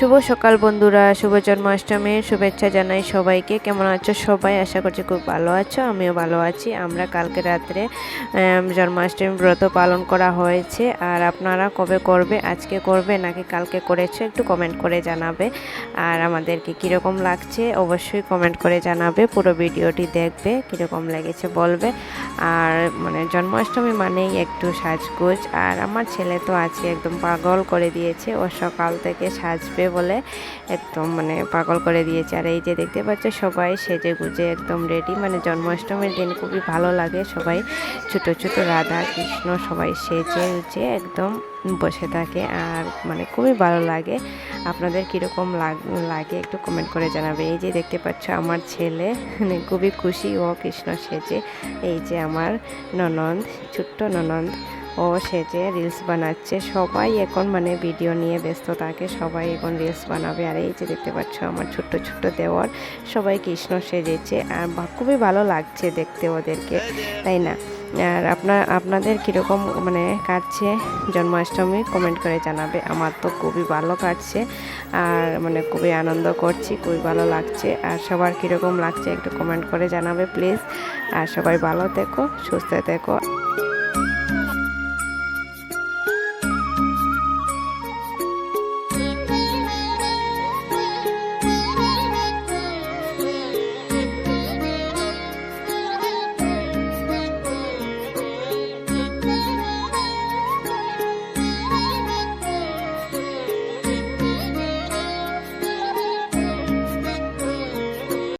শুভ সকাল বন্ধুরা, শুভ জন্মাষ্টমীর শুভেচ্ছা জানাই সবাইকে। কেমন আছো সবাই? আশা করছি খুব ভালো আছো, আমিও ভালো আছি। আমরা কালকে রাত্রে জন্মাষ্টমী ব্রত পালন করা হয়েছে। আর আপনারা কবে করবে, আজকে করবে, নাকি কালকে করেছ, একটু কমেন্ট করে জানাবে। আর আমাদেরকে কীরকম লাগছে, অবশ্যই কমেন্ট করে জানাবে, পুরো ভিডিওটি দেখবে, কীরকম লেগেছে বলবে। আর মানে জন্মাষ্টমী মানেই একটু সাজগোজ। আর আমার ছেলে তো আছে, একদম পাগল করে দিয়েছে, ও সকাল থেকে সাজবে বলে একদম মানে পাগল করে দিয়েছে। আর এই যে দেখতে পাচ্ছ সবাই সেজে গুজে একদম রেডি মানে জন্মাষ্টমীর দিন খুবই ভালো লাগে। সবাই ছোট ছোট রাধা, কৃষ্ণ সবাই সেজে গুজে একদম বসে থাকে। আর মানে খুবই ভালো লাগে। আপনাদের কীরকম লাগ- একটু কমেন্ট করে জানাবে। এই যে দেখতে পাচ্ছ আমার ছেলে মানে খুবই খুশি। ও কৃষ্ণ সেজে। এই যে আমার ননদ, ছোট্ট ননদ। ও সেজে রিলস বানাচ্ছে। সবাই এখন মানে ভিডিও নিয়ে ব্যস্ত থাকে। সবাই এখন রিলস বানাবে। আর এই যে দেখতে পাচ্ছ আমার ছোট্ট ছোট্ট দেওয়ার, সবাই কৃষ্ণ সেজেছে। আর খুবই ভালো লাগছে দেখতে ওদেরকে, তাই না? আর আপনার আপনাদের কীরকম মানে কাটছে জন্মাষ্টমী কমেন্ট করে জানাবে। আমার তো খুবই ভালো কাটছে। আর মানে খুবই আনন্দ করছি, খুবই ভালো লাগছে। আর সবার কীরকম লাগছে একটু কমেন্ট করে জানাবে প্লিজ আর সবাই ভালো থেকো, সুস্থ থেকো।